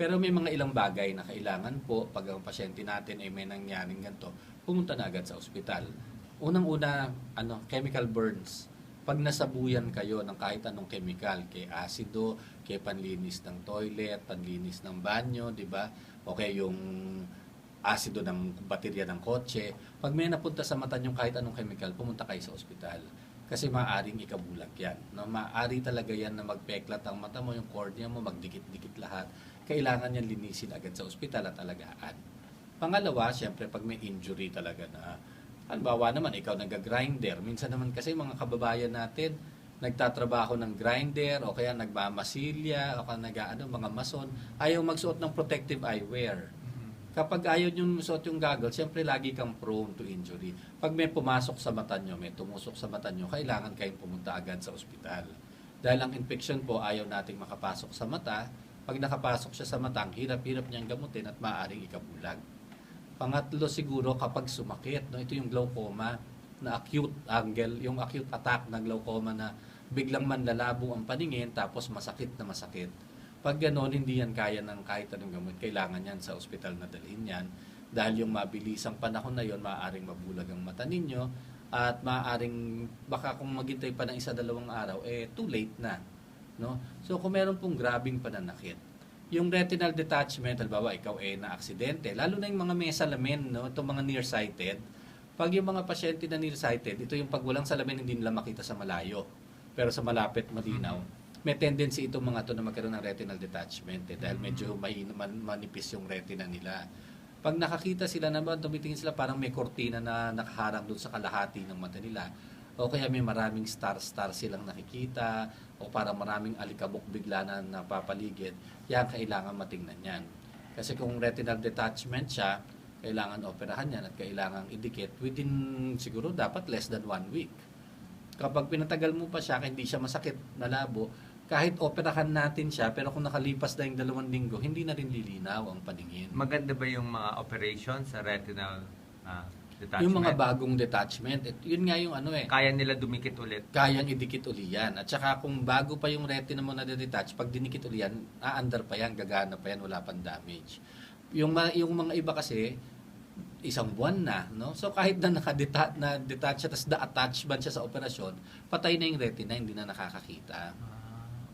Pero may mga ilang bagay na kailangan po pag ang pasyente natin ay may nangyaring ganito, pumunta na agad sa ospital. Unang-una, ano, chemical burns. Pag nasabuyan kayo ng kahit anong chemical, kay asido, kay panlinis ng toilet, panlinis ng banyo, di ba? O kaya yung asido ng baterya ng kotse. Pag may napunta sa mata nyo kahit anong chemical, pumunta kayo sa ospital. Kasi maaaring ikabulag yan. No? Maari talaga yan na magpeklat ang mata mo, yung cornea mo, magdikit-dikit lahat. Kailangan yan linisin agad sa ospital at alagaan. Pangalawa, siyempre pag may injury talaga na, halimbawa naman, ikaw nag-grinder. Minsan naman kasi mga kababayan natin, nagtatrabaho ng grinder o kaya nagmamasilya o kaya nag ano, mga mason, ayaw magsuot ng protective eyewear. Kapag ayaw nyo suot yung goggles, siyempre lagi kang prone to injury. Pag may pumasok sa mata nyo, may tumusok sa mata nyo, kailangan kayong pumunta agad sa ospital. Dahil ang infection po, ayaw nating makapasok sa mata. Pag nakapasok siya sa mata, ang hirap-hirap niyang gamutin at maaaring ikabulag. Pangatlo siguro kapag sumakit, no, ito yung glaucoma na acute angle, yung acute attack na glaucoma na biglang manlalabo ang paningin tapos masakit na masakit. Pag gano'n, hindi yan kaya ng kahit anong gamot. Kailangan yan sa ospital na dalhin yan. Dahil yung mabilisang panahon na yon maaaring mabulag ang mata ninyo at maaaring baka kung maghintay pa ng isa dalawang araw, eh too late na. No? So kung meron pong grabing pananakit, yung retinal detachment, halimbawa ikaw eh na aksidente, lalo na yung mga may salamin, no? itong mga nearsighted, pag yung mga pasyente na nearsighted, ito yung pag walang salamin hindi nila makita sa malayo. Pero sa malapit, malinaw, may tendency itong mga to na magkaroon ng retinal detachment eh, dahil medyo may man, manipis yung retina nila. Pag nakakita sila naman, tumitingin sila parang may kortina na nakaharang doon sa kalahati ng mata nila. O kaya may maraming star-star silang nakikita o parang maraming alikabok bigla na napapaligid. Yan, kailangan matingnan yan. Kasi kung retinal detachment siya, kailangan operahan yan at kailangan idikit within siguro dapat less than one week. Kapag pinatagal mo pa siya, hindi siya masakit, malabo, kahit operahan natin siya, pero kung nakalipas na yung dalawang linggo, hindi na rin lilinaw ang paningin. Maganda ba yung mga operation sa retinal ah, detachment? Yung mga bagong detachment, it, yun nga yung ano eh, Kaya nila dumikit ulit. kayang idikit uli yan. At saka kung bago pa yung retina mo na detach, pag dinikit uli yan, aandar pa yan, gagana pa yan, wala pang damage. Yung, ma- yung mga iba kasi, isang buwan na, no? So kahit na nakadetach na detach siya, tapos na-attach man siya sa operasyon, patay na yung retina, hindi na nakakakita. Ah,